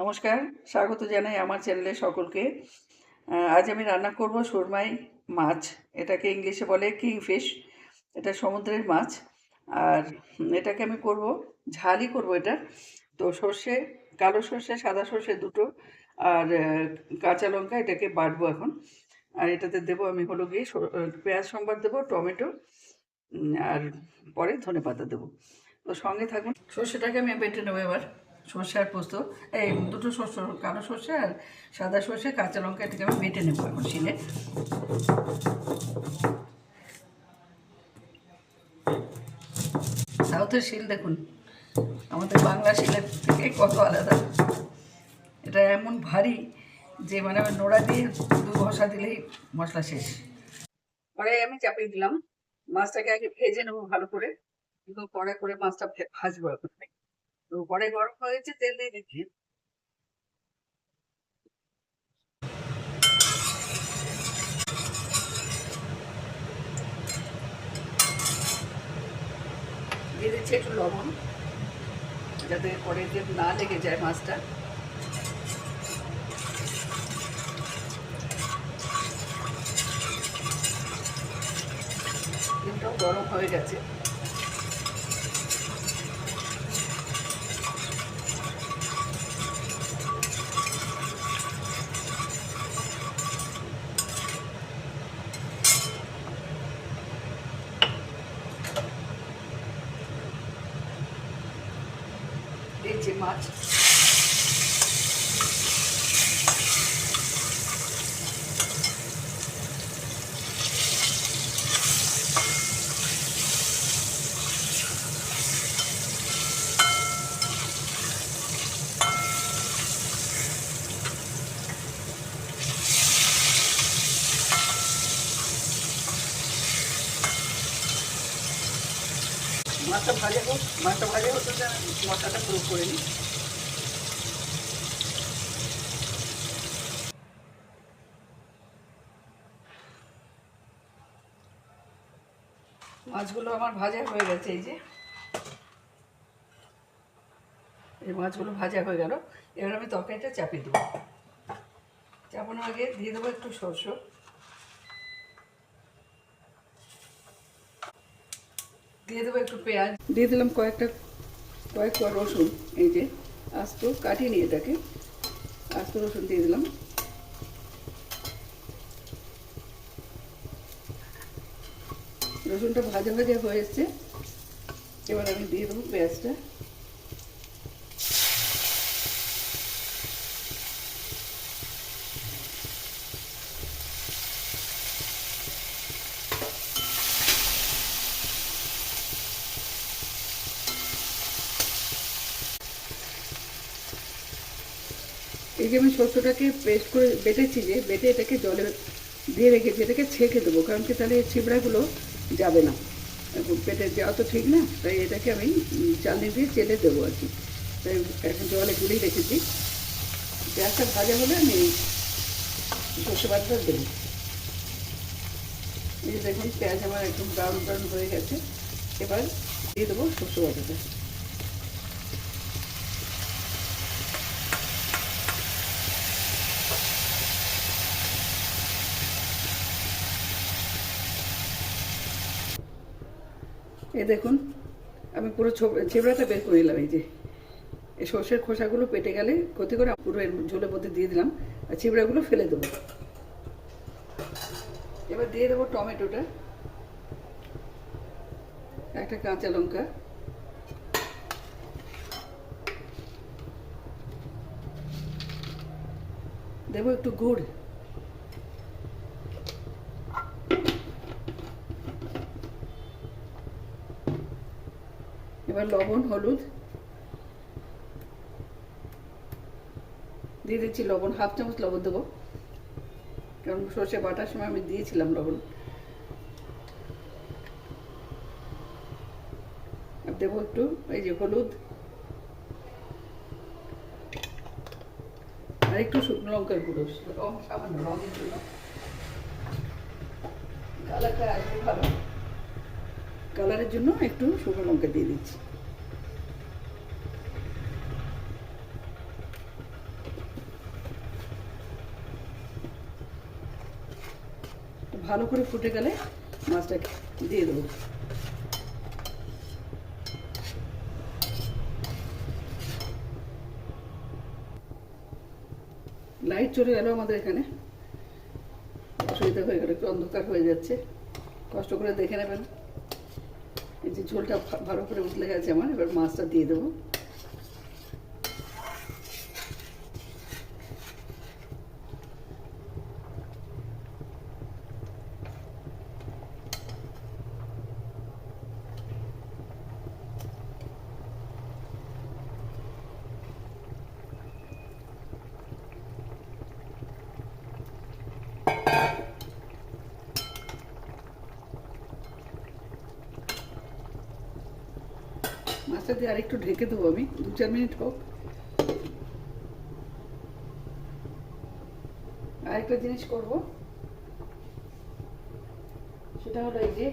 নমস্কার, স্বাগত জানাই আমার চ্যানেলে সকলকে। আজ আমি রান্না করব সুরমাই মাছ। এটাকে ইংলিশে বলে কিংফিশ এটা সমুদ্রের মাছ। আর এটাকে আমি করব, ঝালই করব এটা। তো সর্ষে, কালো সর্ষে, সাদা সর্ষে দুটো। আর কাঁচা লঙ্কা এটাকে বাটবো এখন। আর এটাতে দেবো আমি হলো গিয়ে পেঁয়াজ সম্বার দেবো, টমেটো। আর পরে ধনে পাতা দেবো। তো সঙ্গে থাকুন। সর্ষেটাকে আমি বেটে নেব এবার। সর্ষে আর পোস্ত এই দুটো সর্ষে কালো সর্ষে আর সাদা সর্ষে কাঁচা লঙ্কা এটাকে আমি বেটে নেব এখন শিলে। সাউথের শিল দেখুন আমাদের বাংলা শিলের থেকে কত আলাদা। এটা এমন ভারী যে মানে আমার নোড়া দিয়ে দু ঘষা দিলেই মশলা শেষ। পরে আমি চাপিয়ে দিলাম মাছটাকে আগে ভেজে নেব ভালো করে কিন্তু পরে করে মাছটা ভে- ভাজবো এখন। পরে গরম হয়েছে, তেল দিয়ে দিচ্ছি দিয়ে দিচ্ছি একটু লবণ, যাতে পরে যে না লেগে যায় মাছটা। গরম হয়ে গেছে। দিচ্ছি মাছ মাছটা ভাজা হোক, মাছটা ভাজা হতে মশলাটা পুরো করে নিই। মাছগুলো আমার ভাজা হয়ে গেছে, এই যে। এই মাছগুলো ভাজা হয়ে গেল। এবার আমি তরকারিটা চাপিয়ে দেবো। চাপানোর আগে দিয়ে দেবো একটু সরষ। দিয়ে দেবো একটু পেঁয়াজ। দিয়ে দিলাম কয়েকটা, কয়েক কোয়া রসুন, এই যে আস্ত কাটিয়ে নিয়ে এটাকে, আস্ত রসুন দিয়ে দিলাম। রসুনটা ভাজা ভাজা হয়ে এসছে। এবার আমি দিয়ে দেবো পেঁয়াজটা। যে আমি শস্যটাকে পেস্ট করে বেটেছি যে, বেটে এটাকে জলে দিয়ে রেখেছি, এটাকে ছেঁকে দেবো, কারণ কি তাহলে ছিবড়াগুলো যাবে না। পেটে যাওয়া তো ঠিক না, তাই এটাকে আমি চালনি দিয়ে চেলে দেবো আর কি। তাই এখন জলে গুলিয়ে রেখেছি। পেঁয়াজটা ভাজা হলে আমি সর্ষে বাটাটা দেবো। এই দেখুন, পেঁয়াজ আমার একদম ব্রাউন ব্রাউন হয়ে গেছে। এবার দিয়ে দেবো সর্ষে বাটাটা। এই দেখুন, আমি পুরো ছিবড়াটা বের করে নিলাম, এই যে। এই সর্ষের খোসাগুলো পেটে গেলে ক্ষতি করে পুরো ঝোলের মধ্যে দিয়ে দিলাম, আর ছিবড়াগুলো ফেলে দেবো। এবার দিয়ে দেবো টমেটোটা, একটা কাঁচা লঙ্কা। দেবো একটু গুড়। এবার লবণ, হলুদ। দিয়ে দিচ্ছি লবণ, হাফ চামচ লবণ দেবো। কারণ সর্ষে বাটার সময় আমি দিয়েছিলাম লবণ। দেবো একটু, এই যে হলুদ। আর একটু শুকনো লঙ্কার গুঁড়ো। রং সামান্য রঙের জন্য ভালো। কালারের জন্য একটু শুকনো লঙ্কা দিয়ে দিচ্ছি। ভালো করে ফুটে গেলে মাছটা দিয়ে দেবো। লাইট চলে গেল আমাদের এখানে। অসুবিধা হয়ে গেল, একটু অন্ধকার হয়ে যাচ্ছে। কষ্ট করে দেখে নেবেন। এই যে ঝোলটা ভালো করে উতলে গেছে আমার এবার মাছটা দিয়ে দেবো। মাছটা দিয়ে আরেকটু ঢেকে দেবো আমি। দু চার মিনিট হোক। আরেকটা জিনিস করব। সেটা হলো এই যে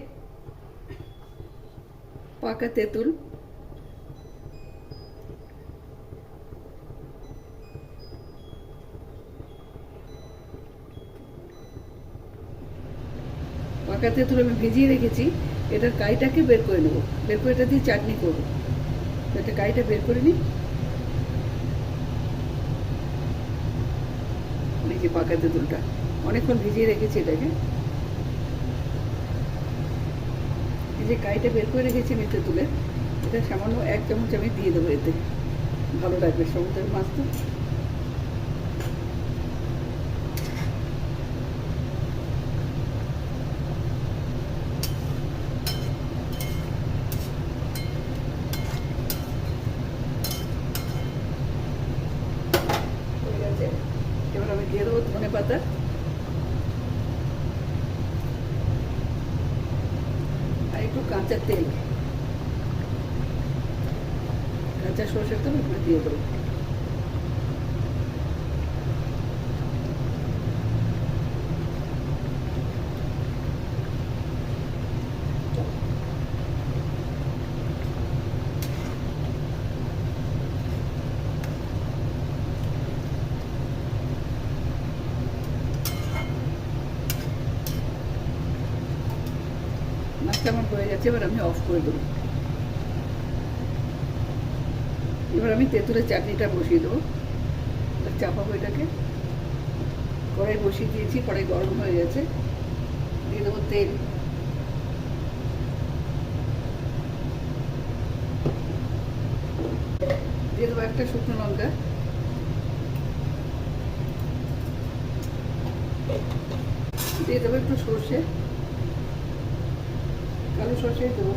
পাকা তেঁতুল। পাকা তেঁতুল আমি ভিজিয়ে রেখেছি। এটার কাইটাকে বের করে নেব। বের করে এটা দিয়ে চাটনি করব। তো গাড়িটা বের করে নিই। এই যে পাকা তেঁতুলটা, অনেকক্ষণ ভিজিয়ে রেখেছি এটাকে। এই যে কাইটা বের করে রেখেছি আমি তেঁতুলের এটা সামান্য এক চামচ আমি দিয়ে দেবো এতে। ভালো লাগবে, সমুদ্রের মাছ তো হয়ে গেছে এবার আমি দিয়ে পাতা আর একটু কাঁচা তেল। কাঁচা সরষের তেল দিয়ে দেবো। মাছটা আমার হয়ে গেছে, এবার আমি অফ করে দেবো। এবার আমি তেঁতুলের চাটনিটা বসিয়ে দেবো। চাপাবো এটাকে। কড়াই বসিয়ে দিয়েছি, কড়াই গরম হয়ে গেছে। দিয়ে দেবো তেল। দিয়ে দেবো একটা শুকনো লঙ্কা। দিয়ে দেবো একটু সর্ষে। কালো সর্ষে দেবো।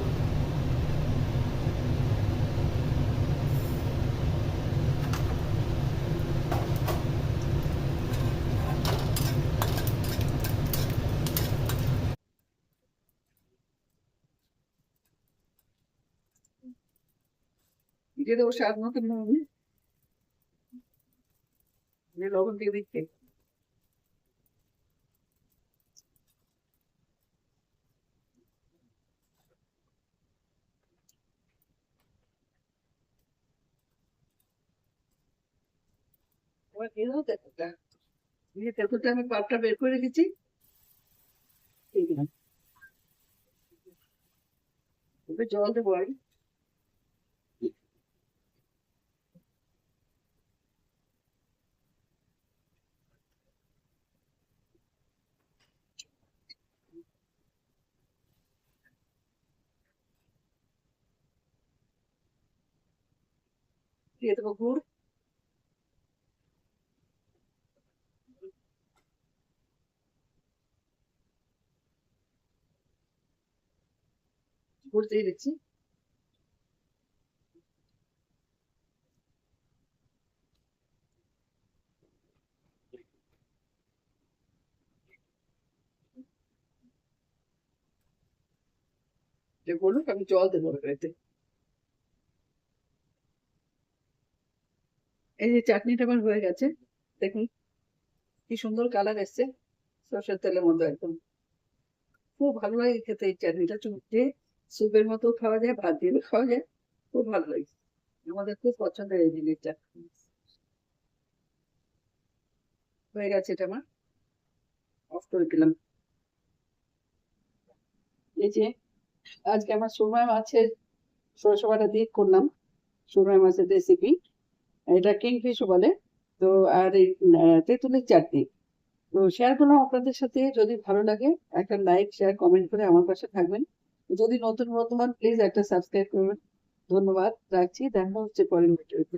দিয়ে দেবো স্বাদ মতো নুন। লবণ দিয়ে দিচ্ছি। তেঁতুলটা আমি পাটটা বের করে রেখেছি। জল দিয়ে দেবো গুড়। যে বলুক আমি জল দেবো এতে এই যে চাটনিটা আমার হয়ে গেছে দেখুন কি সুন্দর কালার এসছে সর্ষের তেলের মতো একদম খুব ভালো লাগে খেতে এই চাটনিটা চুটে স্যুপের মতো খাওয়া যায়, ভাত দিয়ে খাওয়া যায়। খুব ভালো লাগে আমাদের খুব পছন্দের এই জিনিসটা হয়ে গেছে এটা আমার। অফ করে দিলাম। এই যে, আজকে আমার সুরমাই মাছের সরষে বাটা দিয়ে করলাম। সুরমাই মাছের রেসিপি এটা কিংফিশও বলে। তো, আর এই তেঁতুলের চাটনি। তো শেয়ার করলাম আপনাদের সাথে। যদি ভালো লাগে, একটা লাইক শেয়ার কমেন্ট করে আমার পাশে থাকবেন। যদি নতুন নতুন হন প্লিজ একটা সাবস্ক্রাইব করবেন। ধন্যবাদ রাখছি। দেখা হচ্ছে পরের ভিডিওতে